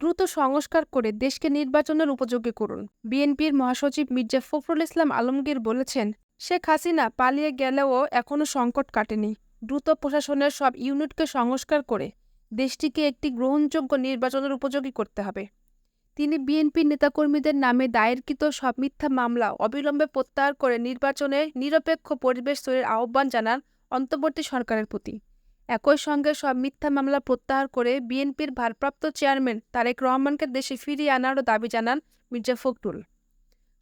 দ্রুত সংস্কার করে দেশকে নির্বাচনের উপযোগী করুন। বিএনপির মহাসচিব মির্জা ফখরুল ইসলাম আলমগীর বলেছেন, শেখ হাসিনা পালিয়ে গেলেও এখনও সংকট কাটেনি। দ্রুত প্রশাসনের সব ইউনিটকে সংস্কার করে দেশটিকে একটি গ্রহণযোগ্য নির্বাচনের উপযোগী করতে হবে। তিনি বিএনপির নেতাকর্মীদের নামে দায়েরকৃত সব মিথ্যা মামলা অবিলম্বে প্রত্যাহার করে নির্বাচনে নিরপেক্ষ পরিবেশ তৈরির আহ্বান জানান অন্তর্বর্তী সরকারের প্রতি। একই সঙ্গে সব মিথ্যা মামলা প্রত্যাহার করে বিএনপির ভারপ্রাপ্ত চেয়ারম্যান তারেক রহমানকে দেশে ফিরিয়ে আনারও দাবি জানান মির্জা ফখরুল।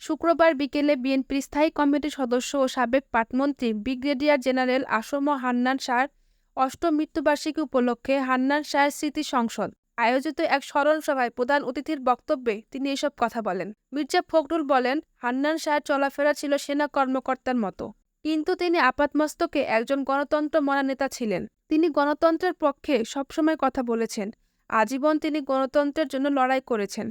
শুক্রবার বিকেলে বিএনপির স্থায়ী কমিটির সদস্য ও সাবেক পাটমন্ত্রী, ব্রিগেডিয়ার জেনারেল আসম হান্নান শাহর অষ্টম মৃত্যুবার্ষিকী উপলক্ষে হান্নান শাহের স্মৃতি সংসদ। আয়োজিত এক স্মরণ সভায় প্রধান অতিথির বক্তব্যে তিনি এসব কথা বলেন। মির্জা ফখরুল বলেন, হান্নান শাহের চলাফেরা ছিল সেনা কর্মকর্তার মতো। কিন্তু তিনি আপাতমস্তকে একজন গণতন্ত্র মনা নেতা ছিলেন। তিনি গণতন্ত্রের পক্ষে সবসময় কথা বলেছেন। আজীবন তিনি গণতন্ত্রের জন্য লড়াই করেছেন।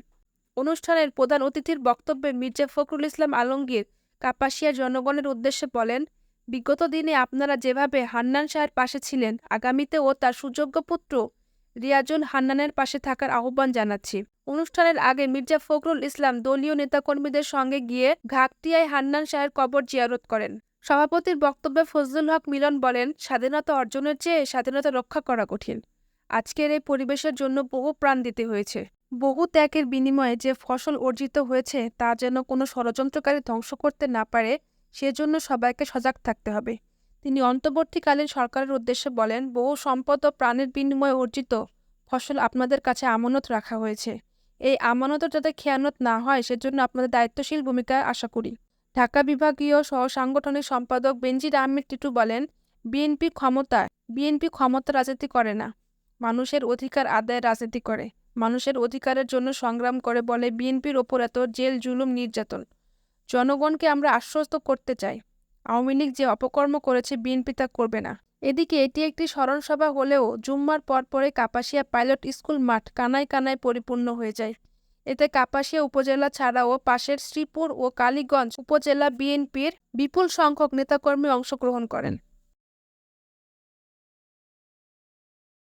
অনুষ্ঠানের প্রধান অতিথির বক্তব্যে মির্জা ফখরুল ইসলাম আলমগীর কাপাসিয়া জনগণের উদ্দেশ্যে বলেন, বিগত দিনে আপনারা যেভাবে হান্নান শাহের পাশে ছিলেন, আগামীতে ও তার সুযোগ্য পুত্র রিয়াজুল হান্নানের পাশে থাকার আহ্বান জানাচ্ছি। অনুষ্ঠানের আগে মির্জা ফখরুল ইসলাম দলীয় নেতাকর্মীদের সঙ্গে গিয়ে ঘাকটিয়ায় হান্নান শাহের কবর জিয়ারত করেন। সভাপতির বক্তব্যে ফজলুল হক মিলন বলেন, স্বাধীনতা অর্জনের চেয়ে স্বাধীনতা রক্ষা করা কঠিন। আজকের এই পরিবেশের জন্য বহু প্রাণ দিতে হয়েছে। বহু ত্যাগের বিনিময়ে যে ফসল অর্জিত হয়েছে, তা যেন কোনো ষড়যন্ত্রকারী ধ্বংস করতে না পারে, সেজন্য সবাইকে সজাগ থাকতে হবে। তিনি অন্তর্বর্তীকালীন সরকারের উদ্দেশ্যে বলেন, বহু সম্পদ ও প্রাণের বিনিময়ে অর্জিত ফসল আপনাদের কাছে আমানত রাখা হয়েছে। এই আমানতও যাতে খেয়ানত না হয়, সেজন্য আপনাদের দায়িত্বশীল ভূমিকা আশা করি। ঢাকা বিভাগীয় সহ সাংগঠনিক সম্পাদক বেনজির আহমেদ টিটু বলেন, বিএনপি ক্ষমতা বিএনপি ক্ষমতা রাজনীতি করে না। মানুষের অধিকার আদায়ের রাজনীতি করে। মানুষের অধিকারের জন্য সংগ্রাম করে বলে বিএনপির ওপর এত জেল, জুলুম, নির্যাতন। জনগণকে আমরা আশ্বস্ত করতে চাই। আওয়ামী লীগ যে অপকর্ম করেছে বিএনপি তা করবে না। এদিকে এটি একটি স্মরণসভা হলেও জুম্মার পরপরে কাপাসিয়া পাইলট স্কুল মাঠ কানায় কানায় পরিপূর্ণ হয়ে যায়। এতে কাপাসিয়া উপজেলা ছাড়াও পাশের শ্রীপুর ও কালীগঞ্জ উপজেলা বিএনপির বিপুল সংখ্যক নেতাকর্মী অংশগ্রহণ করেন।